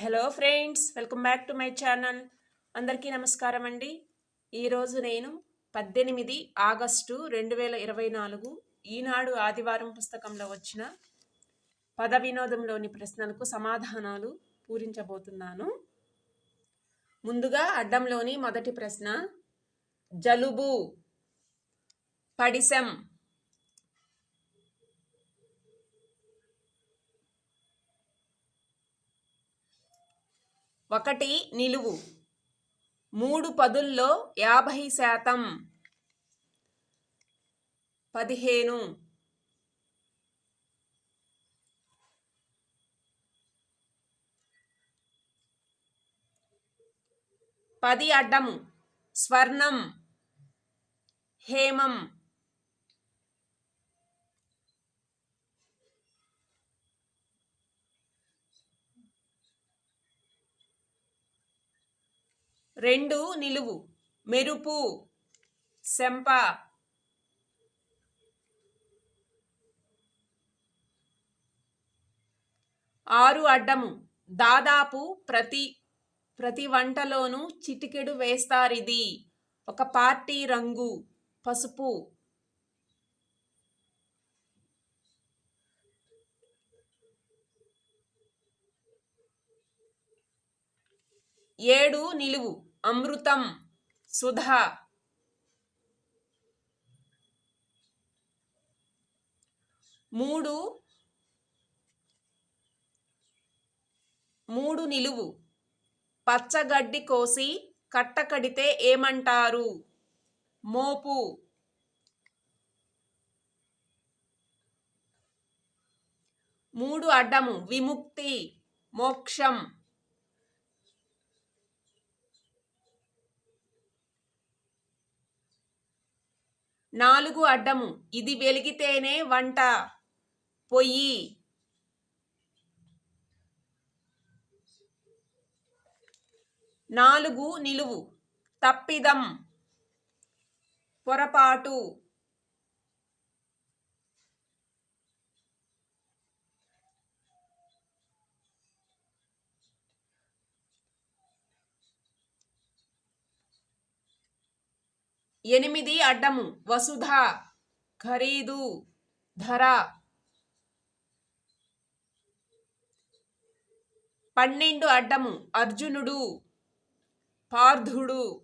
Hello friends welcome back to my channel అందరికీ నమస్కారం అండి. ఈరోజు నేను పద్దెనిమిది ఆగస్టు రెండు వేల ఇరవై నాలుగు ఈనాడు ఆదివారం పుస్తకంలో వచ్చిన పద వినోదంలోని ప్రశ్నలకు సమాధానాలు పూరించబోతున్నాను. ముందుగా అడ్డంలోని మొదటి ప్రశ్న జలుబు పడిసెం ఒకటి నిలువు. మూడు పదుల్లో యాభై శాతం. పదిహేను. పది అడ్డము. స్వర్ణం. హేమం. రెండు నిలువు మెరుపు శంప ఆరు అడ్డము దాదాపు ప్రతి ప్రతి వంటలోనూ చిటికెడు వేస్తారిది. ఒక పార్టీ రంగు పసుపు. ఏడు నిలువు అమృతం సుధా. మూడు మూడు నిలువు. పచ్చగడ్డి కోసి కట్టకడితే ఏమంటారు? మోపు. మూడు అడ్డము. విముక్తి. మోక్షం. నాలుగు అడ్డము. ఇది వెలిగితేనే వంట. పొయ్యి. నాలుగు నిలువు. తప్పిదం. పొరపాటు. ఎనిమిది అడ్డము. వసుధ ఖరీదు ధర. పన్నెండు అడ్డము. అర్జునుడు పార్థుడు.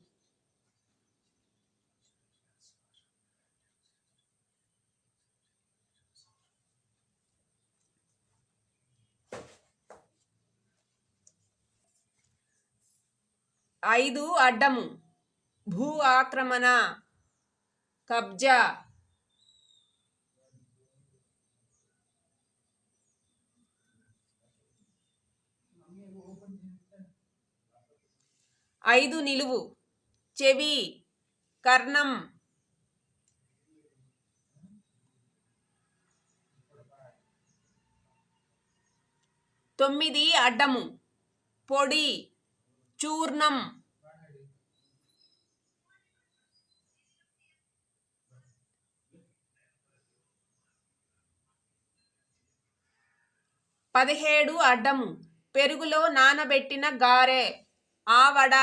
ఐదు అడ్డము. భూ ఆక్రమణ కబ్జా ఐదు నిలువు చెవి కర్ణం తొమ్మిది అడ్డము పొడి చూర్ణం. పదిహేడు అడ్డము. పెరుగులో నానబెట్టిన గారె ఆవడ.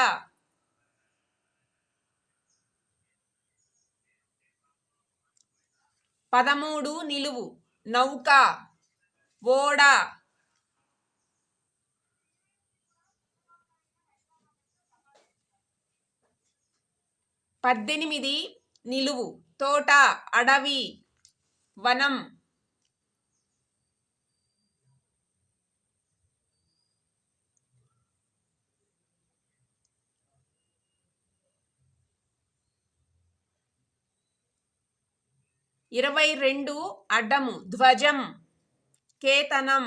పదమూడు నిలువు. నౌక. ఓడ. పద్దెనిమిది నిలువు. తోట అడవి. వనం. ఇరవై రెండు అడ్డము ధ్వజం కేతనం.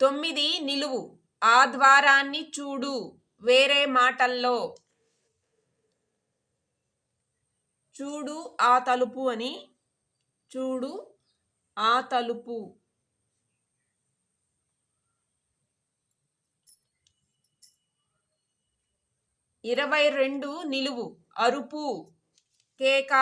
తొమ్మిది నిలువు ఆ ద్వారాన్ని చూడు వేరే మాటల్లో. చూడు ఆ తలుపు అని చూడు ఆ తలుపు. ఇరవై రెండు నిలువు. అరుపు. కేక.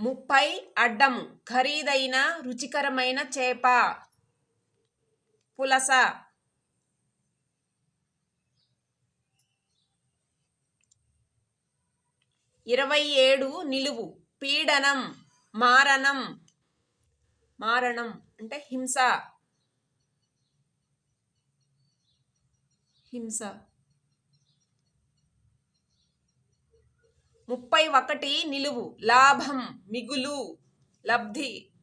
ముప్పై అడ్డం ఖరీదైన రుచికరమైన చేప. పులస. ఇరవై ఏడు నిలువు. పీడనం. మారణం. మారణం అంటే హింస. హింస. ముప్పై ఒకటి నిలువు. లాభం మిగులు లబ్ధి.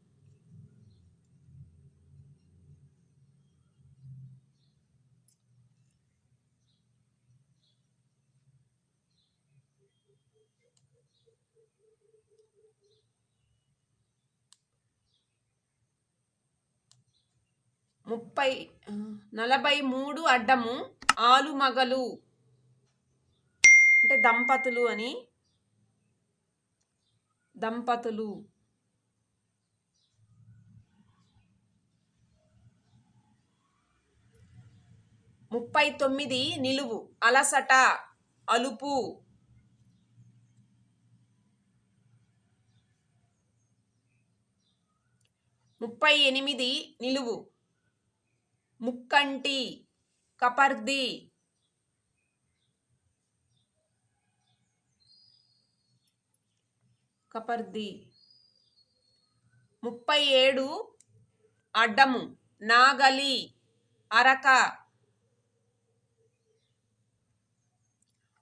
ముప్పై నలభై మూడు అడ్డము ఆలుమగలు. అంటే దంపతులు అని. దంపతులు. ముప్పై తొమ్మిది నిలువు అలసట అలుపు. ముప్పై ఎనిమిది నిలువు ముక్కంటి కపర్ది. కపర్ది. ముప్పై ఏడు అడ్డము నాగలి అరక.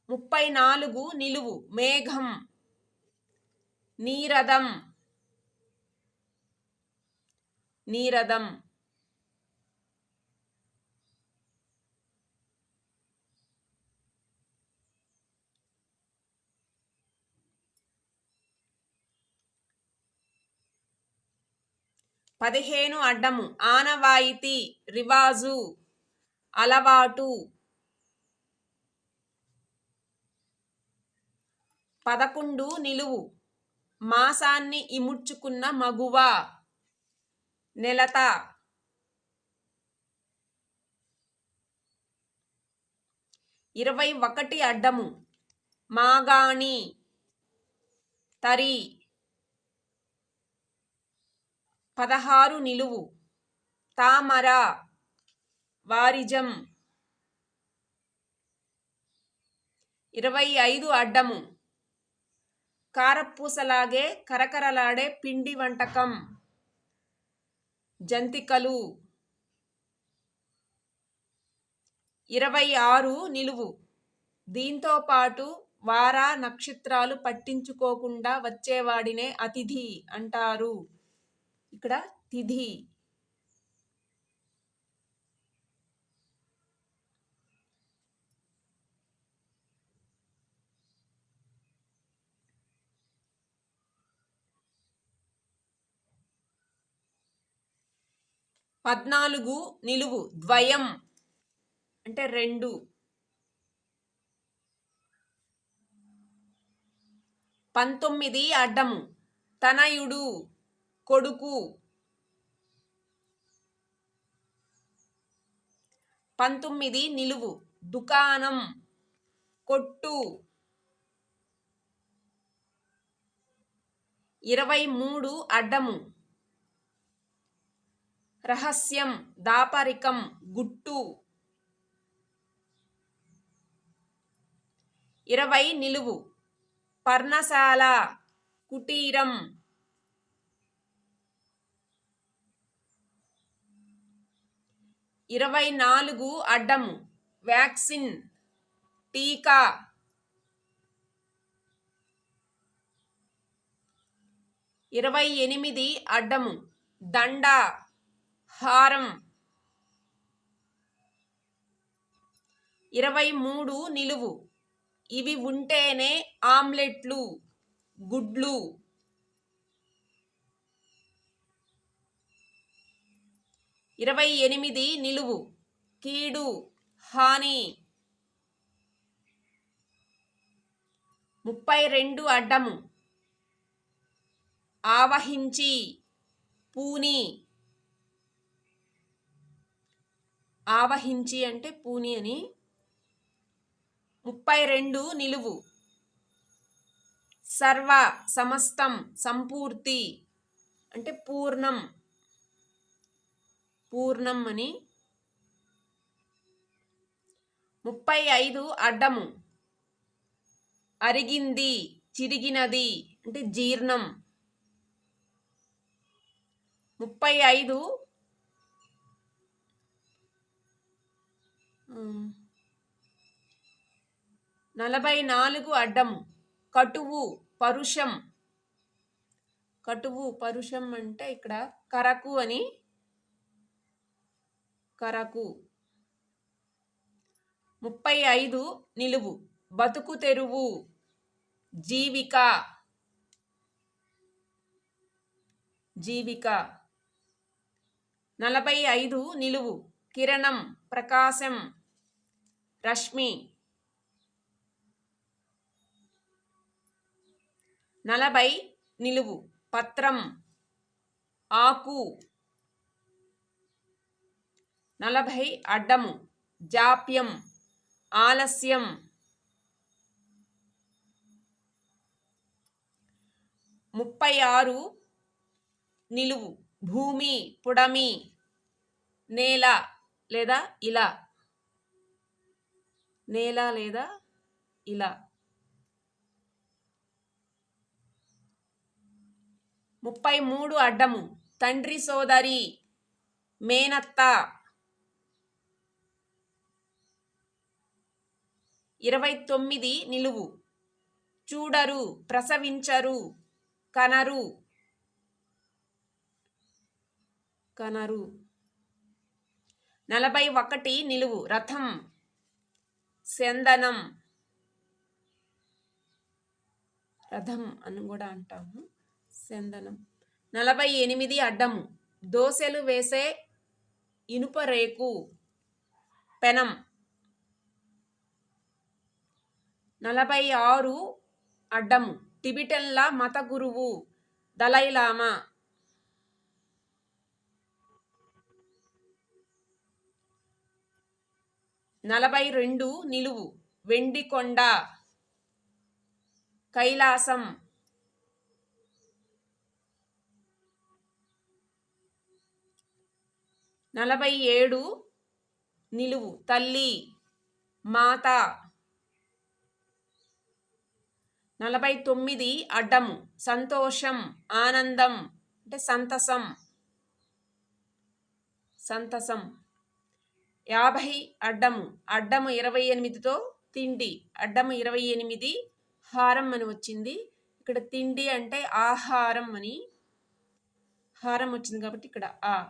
ముప్పై నాలుగు నిలువు మేఘం. నీరదం. నీరదం. పదిహేను అడ్డము. ఆనవాయితీ రివాజు అలవాటు. పదకొండు నిలువు. మాసాన్ని ఇముడ్చుకున్న మగువ. నెలత. ఇరవై ఒకటి అడ్డము. మాగాణి తరి. పదహారు నిలువు. తామర వారిజం. ఇరవై ఐదు అడ్డము. కారపూసలాగే కరకరలాడే పిండి వంటకం. జంతికలు. ఇరవై ఆరు నిలువు. దీంతో పాటు వార నక్షత్రాలు పట్టించుకోకుండా వచ్చేవాడినే అతిథి అంటారు. ఇక్కడ తిథి. పద్నాలుగు నిలువు ద్వయం అంటే రెండు. పంతొమ్మిది అడ్డము తనయుడు. కొడుకు. పంతొమ్మిది నిలువు. దుకాణం. కొట్టు. ఇరవై మూడు అడ్డము. రహస్యం. దాపరికం. గుట్టు. ఇరవై నిలువు. పర్ణశాల. కుటీరం. ఇరవై నాలుగు అడ్డం వ్యాక్సిన్ టీకా ఇరవై ఎనిమిది అడ్డము దండ హారం ఇరవై మూడు నిలువు. ఇవి ఉంటేనే ఆమ్లెట్లు గుడ్లు ఇరవై ఎనిమిది నిలువు. కీడు హాని. ముప్పై రెండు అడ్డము. ఆవహించి పూని. ఆవహించి అంటే పూని అని. ముప్పై రెండు నిలువు. సర్వ సమస్తం సంపూర్తి అంటే పూర్ణం. పూర్ణం అని. ముప్పై ఐదు అడ్డము. అరిగింది చిరిగినది అంటే జీర్ణం. ముప్పై ఐదు. నలభై నాలుగు అడ్డం కటువు పరుషం. కటువు పరుషం అంటే ఇక్కడ కరకు అని కరకు. ముప్పై ఐదు నిలువు. బతుకు తెరువు. జీవిక. జీవిక. నలభై ఐదు నిలువు. కిరణం ప్రకాశం. రశ్మి నలభై నిలువు. పత్రం. ఆకు. నలభై అడ్డము. జాప్యం. ఆలస్యం. ముప్పై ఆరు నిలువు. భూమి పుడమి నేల లేదా ఇలా. నేల లేదా ఇలా. ముప్పై మూడు అడ్డము. తండ్రి సోదరి మేనత్త. ఇరవై తొమ్మిది నిలువు. చూడరు ప్రసవించరు కనరు. కనరు. నలభై ఒకటి నిలువు. రథం చందనం రథం అని కూడా అంటాము. చందనం నలభై ఎనిమిది అడ్డము. దోశలు వేసే ఇనుప రేకు. పెనం. నలభై ఆరు అడ్డం టిబిటన్ల మత గురువు దలైలామా. నలభై రెండు నిలువు వెండికొండ కైలాసం. నలభై ఏడు నిలువు తల్లి మాత నలభై తొమ్మిది అడ్డము సంతోషం ఆనందం అంటే సంతసం. సంతసం. యాభై అడ్డము. అడ్డము ఇరవై ఎనిమిదితో తిండి. అడ్డము ఇరవై ఎనిమిది హారం అని వచ్చింది. ఇక్కడ తిండి అంటే ఆహారం అని హారం వచ్చింది కాబట్టి ఇక్కడ ఆ.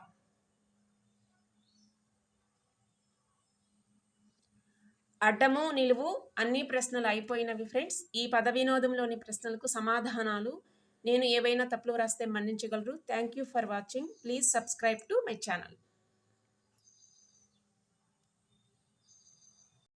అడ్డము నిలువు అన్ని ప్రశ్నలు అయిపోయినవి ఫ్రెండ్స్. ఈ పద వినోదంలోని ప్రశ్నలకు సమాధానాలు నేను ఏవైనా తప్పులు రాస్తే మన్నించగలరు. Thank you for watching please subscribe to my channel